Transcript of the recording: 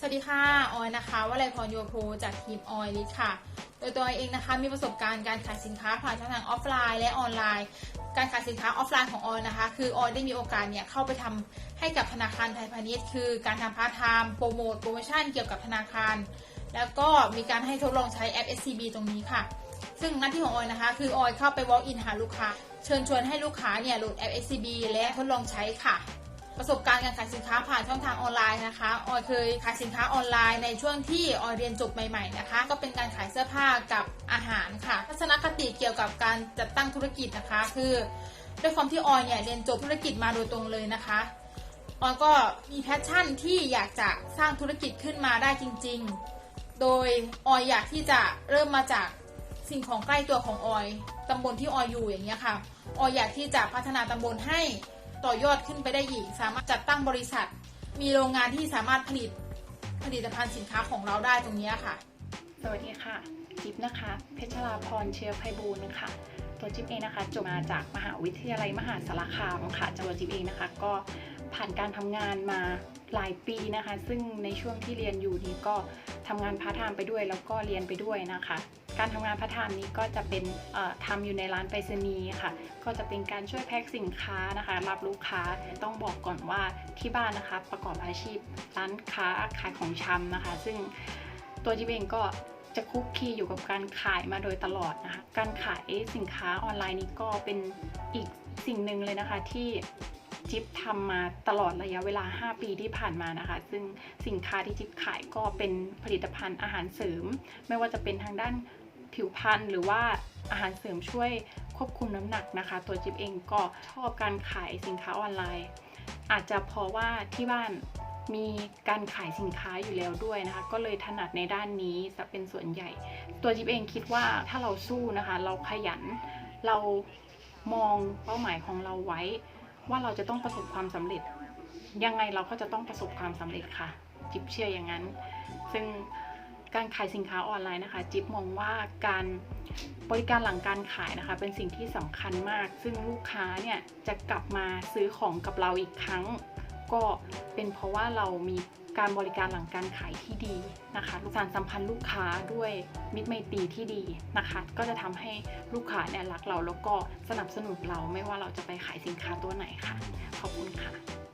สวัสดีค่ะ ออยนะคะวลัยพรโยโพจากทีมออยลิทค่ะ โดยตัวเองนะคะมีประสบการณ์การขายสินค้าผ่านช่องทางออฟไลน์และออนไลน์ การขายสินค้าออฟไลน์ของออยนะคะ คือออยได้มีโอกาสเนี่ยเข้าไปทำให้กับธนาคารไทยพาณิชย์ คือการทำพาร์ทไทม์โปรโมทโปรโมชั่นเกี่ยวกับธนาคาร แล้วก็มีการให้ทดลองใช้แอป SCB ตรงนี้ค่ะ ซึ่งหน้าที่ของออยนะคะ คือออยเข้าไป walk in หาลูกค้า เชิญชวนให้ลูกค้าเนี่ยโหลดแอป SCB และทดลองใช้ค่ะ ประสบการณ์การขายสินค้าผ่านช่องทางออนไลน์นะคะ ออยเคยขายสินค้าออนไลน์ในช่วงที่ออยเรียนจบใหม่ๆนะคะ ก็เป็นการขายเสื้อผ้ากับอาหารค่ะ ทัศนคติเกี่ยวกับการจัดตั้งธุรกิจนะคะ คือด้วยความที่ออยเนี่ยเรียนจบธุรกิจมาโดยตรงเลยนะคะออยก็มีแพชชั่นที่อยากจะสร้างธุรกิจขึ้นมาได้จริง ๆ โดยออยอยากที่จะเริ่มมาจากสิ่งของใกล้ตัวของออยตำบลที่ออยอยู่อย่างเงี้ยค่ะ ออยอยากที่จะพัฒนาตำบลให้ ต่อยอดขึ้นไปได้อีก สามารถจัดตั้งบริษัท มีโรงงานที่สามารถผลิตผลิตภัณฑ์สินค้าของเราได้ตรงนี้ค่ะ สวัสดีค่ะ จิ๊บนะคะ เพชรราพรเชื้อไพบูลค่ะ ตัวจิ๊บเองนะคะจบมาจากมหาวิทยาลัยมหาสารคามค่ะจังหวัดจิ๊บเองนะคะ ก็ผ่านการทำงานมาหลายปีนะคะ ซึ่งในช่วงที่เรียนอยู่นี้ก็ทำงานพาร์ทไทม์ไปด้วย แล้วก็เรียนไปด้วยนะคะ การทำงานพาร์ทไทม์นี้ก็จะเป็นเอ่อทำอยู่ในร้านไปรษณีย์ค่ะ ก็จะเป็นการช่วยแพ็คสินค้านะคะ รับลูกค้าต้องบอกก่อนว่าที่บ้านนะคะ ประกอบอาชีพร้านค้าขายของชำนะคะ ซึ่งตัวจิ๊บเองก็จะคุกคีอยู่กับการขายมาโดยตลอดนะคะ การขายสินค้าออนไลน์นี้ก็เป็นอีกสิ่งหนึ่งเลยนะคะที่จิ๊บทำมาตลอดระยะเวลา 5 ปีที่ผ่านมานะคะ ซึ่งสินค้าที่จิ๊บขายก็เป็นผลิตภัณฑ์อาหารเสริม ไม่ว่าจะเป็นทางด้าน ผิวพรรณหรือว่าอาหารเสริมช่วยควบคุมน้ำหนักนะคะ ตัวจิ๊บเองก็ชอบการขายสินค้าออนไลน์ อาจจะเพราะว่าที่บ้านมีการขายสินค้าอยู่แล้วด้วยนะคะ ก็เลยถนัดในด้านนี้จะเป็นส่วนใหญ่ ตัวจิ๊บเองคิดว่าถ้าเราสู้นะคะ เราขยันเรามองเป้าหมายของเราไว้ ว่าเราจะต้องประสบความสำเร็จ ยังไงเราก็จะต้องประสบความสำเร็จค่ะ จิ๊บเชื่ออย่างนั้น ซึ่ง การขายสินค้าออนไลน์นะคะ จิ๊บมองว่าการบริการหลังการขายนะคะ เป็นสิ่งที่สำคัญมาก ซึ่งลูกค้าเนี่ยจะกลับมาซื้อของกับเราอีกครั้ง ก็เป็นเพราะว่าเรามีการบริการหลังการขายที่ดีนะคะสารสัมพันธ์ลูกค้าด้วยมิตรไมตรีที่ดีนะคะ ก็จะทำให้ลูกค้าเนี่ยรักเราแล้วก็สนับสนุนเราไม่ว่าเราจะไปขายสินค้าตัวไหนค่ะ ขอบคุณค่ะ